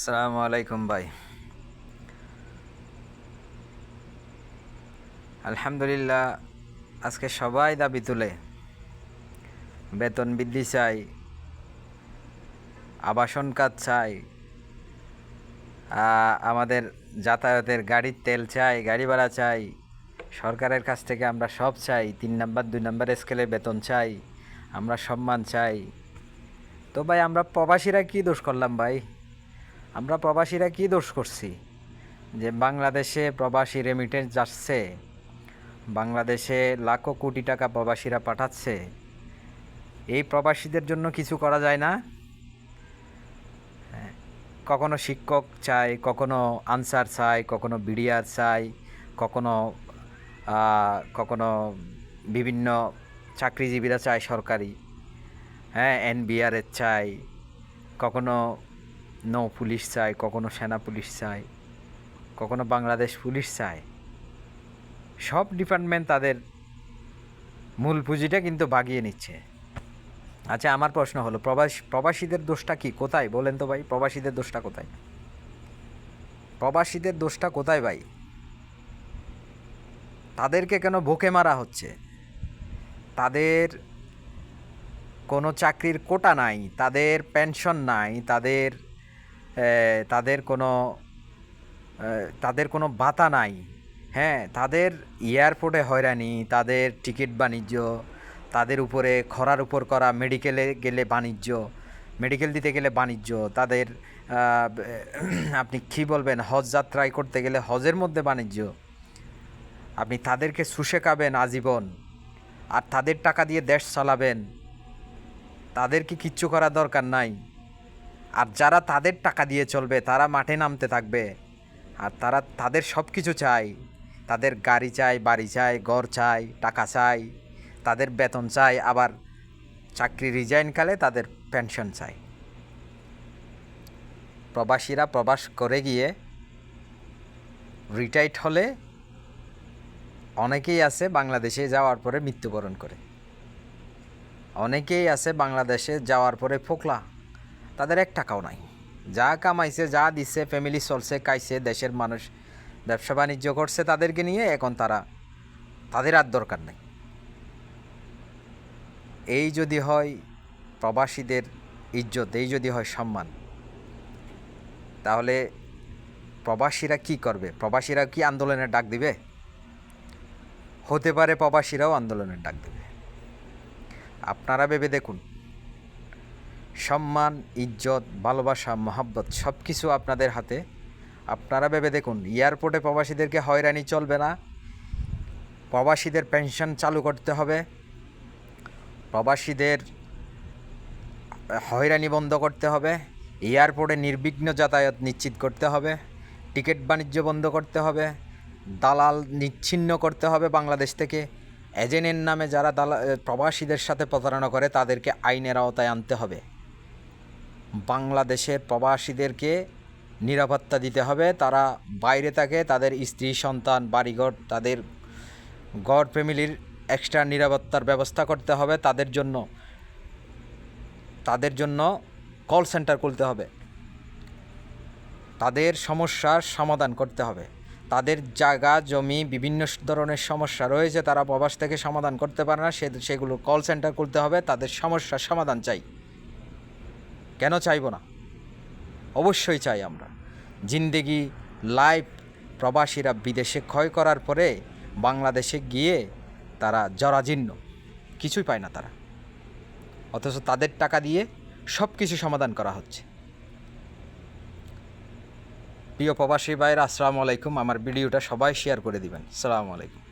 আসসালামু আলাইকুম ভাই। আলহামদুলিল্লাহ, আজকে সবাই দাবি তুলে। বেতন বৃদ্ধি চাই, আবাসন কাজ চাই আমাদের যাতায়াতের গাড়ির তেল চাই, গাড়ি ভাড়া চাই, সরকারের কাছ থেকে আমরা সব চাই, তিন নাম্বার, দুই নাম্বার স্কেলে বেতন চাই, আমরা সম্মান চাই। তো ভাই, আমরা প্রবাসীরা কি দোষ করলাম ভাই? আমরা প্রবাসীরা কি দোষ করছি? যে বাংলাদেশে প্রবাসী রেমিটেন্স যাচ্ছে বাংলাদেশে লাখো কোটি টাকা প্রবাসীরা পাঠাচ্ছে এই প্রবাসীদের জন্য কিছু করা যায় না? হ্যাঁ, কখনো শিক্ষক চাই কখনো আনসার চাই কখনো বিডিআর চাই কখনো কখনো বিভিন্ন চাকরিজীবীরা চায় সরকারি। হ্যাঁ এনবিআরের চাই কখনো নৌ পুলিশ চাই কখনো সেনা পুলিশ চাই কখনো বাংলাদেশ পুলিশ চায়। সব ডিপার্টমেন্ট তাদের মূল পুঁজিটা কিন্তু বাগিয়ে নিচ্ছে। আচ্ছা আমার প্রশ্ন হলো, প্রবাস, প্রবাসীদের দোষটা কি? কোথায়? বলেন তো ভাই, প্রবাসীদের দোষটা কোথায়? প্রবাসীদের দোষটা কোথায় ভাই? তাদেরকে কেন ভোকে মারা হচ্ছে? তাদের কোনো চাকরির কোটা নাই, তাদের পেনশন নাই, তাদের তাদের কোনো তাদের কোনো বাতা নাই। হ্যাঁ তাদের এয়ারপোর্টে হয়রানি, তাদের টিকিট বাণিজ্য, তাদের উপরে খরার উপর করা মেডিকেলে গেলে বাণিজ্য, মেডিকেল দিতে গেলে বাণিজ্য, তাদের আপনি কী বলবেন, হজ যাত্রায় করতে গেলে হজের মধ্যে বাণিজ্য? আপনি তাদেরকে শুষে খাবেন আজীবন, আর তাদের টাকা দিয়ে দেশ চালাবেন। তাদেরকে কিচ্ছু করার দরকার নাই? আর যারা তাদের টাকা দিয়ে চলবে, তারা মাঠে নামতে থাকবে। আর তারা তাদের সব কিছু চাই তাদের গাড়ি চাই বাড়ি চাই ঘর চাই টাকা চাই তাদের বেতন চাই আবার চাকরি রিজাইনকালে তাদের পেনশন চাই প্রবাসীরা প্রবাস করে গিয়ে রিটায়ার্ড হলে অনেকেই আছে বাংলাদেশে যাওয়ার পরে মৃত্যুবরণ করে। অনেকেই আছে বাংলাদেশে যাওয়ার পরে ফোকলা। তাদের এক টাকাও নাই। যা কামাইছে, যা দিছে ফ্যামিলি চলছে, খাইছে, দেশের মানুষ, ব্যবসা বাণিজ্য করছে, তাদেরকে নিয়ে এখন তারা, তাদের আর দরকার নেই। এই যদি হয় প্রবাসীদের ইজ্জত, এই যদি হয় সম্মান, তাহলে প্রবাসীরা কি করবে? প্রবাসীরা কি আন্দোলনের ডাক দিবে? হতে পারে প্রবাসীরাও আন্দোলনের ডাক দেবে। আপনারা ভেবে দেখুন সম্মান, ইজ্জত, ভালোবাসা, মহাব্বত সব কিছু আপনাদের হাতে। আপনারা ভেবে দেখুন, এয়ারপোর্টে প্রবাসীদেরকে হয়রানি চলবে না। প্রবাসীদের পেনশন চালু করতে হবে। প্রবাসীদের হয়রানি বন্ধ করতে হবে। এয়ারপোর্টে নির্বিঘ্ন যাতায়াত নিশ্চিত করতে হবে। টিকিট বাণিজ্য বন্ধ করতে হবে। দালাল নিচ্ছিন্ন করতে হবে বাংলাদেশ থেকে। এজেন্টের নামে যারা দালা, প্রবাসীদের সাথে প্রতারণা করে, তাদেরকে আইনের আওতায় আনতে হবে। বাংলাদেশের প্রবাসীদেরকে নিরাপত্তা দিতে হবে। তারা বাইরে থাকে, তাদের স্ত্রী, সন্তান, বাড়িঘর, তাদের ঘর, ফ্যামিলির এক্সট্রা নিরাপত্তার ব্যবস্থা করতে হবে। তাদের জন্য তাদের জন্য কল সেন্টার খুলতে হবে। তাদের সমস্যার সমাধান করতে হবে। তাদের জায়গা, জমি, বিভিন্ন ধরনের সমস্যা রয়েছে, তারা প্রবাস থেকে সমাধান করতে পারে না। সে, সেগুলো কল সেন্টার খুলতে হবে। তাদের সমস্যার সমাধান চাই। কেন চাইব না? অবশ্যই চাই আমরা। জিন্দেগি, লাইফ প্রবাসীরা বিদেশে ক্ষয় করার পরে বাংলাদেশে গিয়ে তারা জরাজীর্ণ। কিছুই পায় না তারা। অথচ তাদের টাকা দিয়ে সব কিছু সমাধান করা হচ্ছে। প্রিয় প্রবাসী ভাইয়ের, আসসালামু আলাইকুম। আমার ভিডিওটা সবাই শেয়ার করে দিবেন। আসসালামু আলাইকুম।